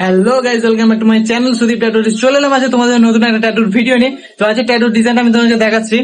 Hello guys welcome back to my channel Sudip tattoo চলে এলাম আছে তোমাদের নতুন একটা ট্যাটুর ভিডিও নিয়ে। তো আজকে ট্যাটুর ডিজাইন আমি তোমাকে দেখাচ্ছি।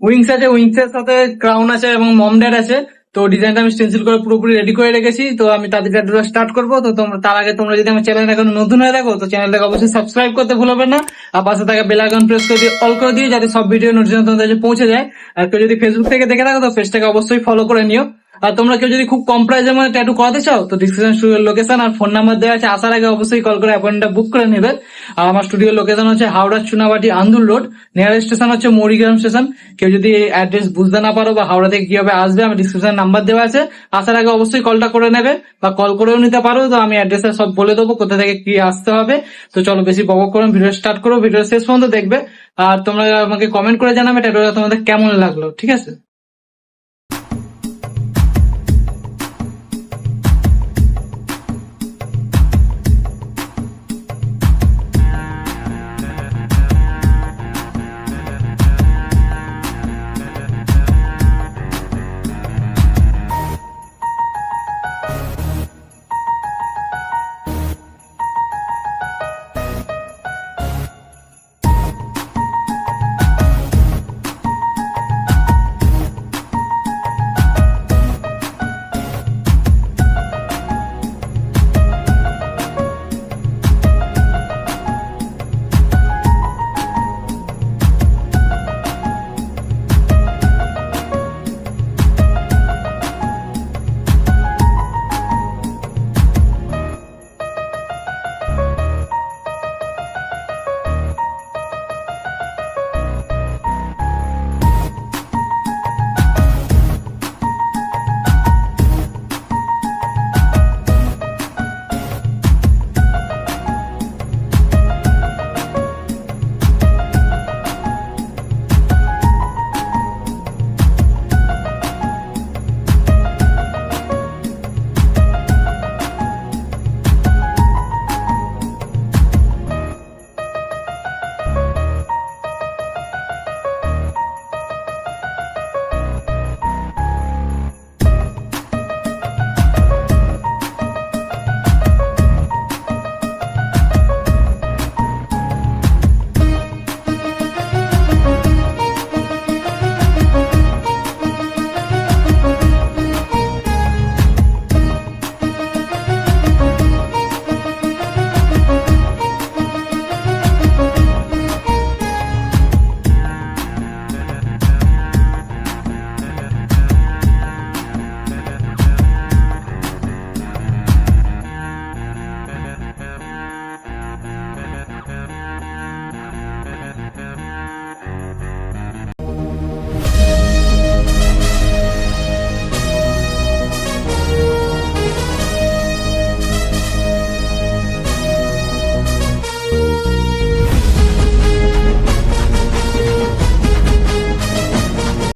উইংস আছে উইংস এর সাথে ক্রাউন আছে এবং মমড্যাড আছে। তো ডিজাইনটা আমি স্টেন্সিল করে পুরোপুরি রেডি করে রেখেছি। তো আমি তাদের ট্যাটুটা স্টার্ট করব। তো তোমরা, তার আগে তোমরা যদি আমার চ্যানেল এখন নতুন হয়ে থাকো, তো চ্যানেলটাকে অবশ্যই সাবস্ক্রাইব করতে ভুলবে না। আর পাশে থাকা বেল আইকন প্রেস করে দিয়ে অল করে দিও, যাতে সব ভিডিও নোটিফিকেশন তোমাদের পৌঁছে যায়। আর কেউ যদি ফেসবুক থেকে দেখে থাকো, তো পেজটাকে অবশ্যই ফলো করে নিও। আর তোমরা কেউ যদি খুব কম প্রাইসের মধ্যে ট্যাটু করাতে চাও, তো ডিসক্রিপশন স্টুডিওর লোকেশন আর ফোন নাম্বার দেওয়া আছে, আসার আগে অবশ্যই কল করে অ্যাপয়েন্টটা বুক করে নেবে। আর আমার স্টুডিওর লোকেশন হচ্ছে Howrah Chunabati Andul road near station হচ্ছে মরিগ্রাম স্টেশন কেউ যদি অ্যাড্রেস বুঝতে না পারো বা হাওড়া থেকে কীভাবে আসবে আমি ডিসক্রিপশন নাম্বার দেওয়া আছে। আসার আগে অবশ্যই কলটা করে নেবে বা কল করেও নিতে পারো, তো আমি অ্যাড্রেসটা সব বলে দেবো, কোথা থেকে কি আসতে হবে। তো চলো বেশি বক করুন ভিডিও স্টার্ট করো ভিডিও শেষ পর্যন্ত দেখবে। আর তোমরা আমাকে কমেন্ট করে জানাবে ট্যাটুটা তোমাদের কেমন লাগল, ঠিক আছে?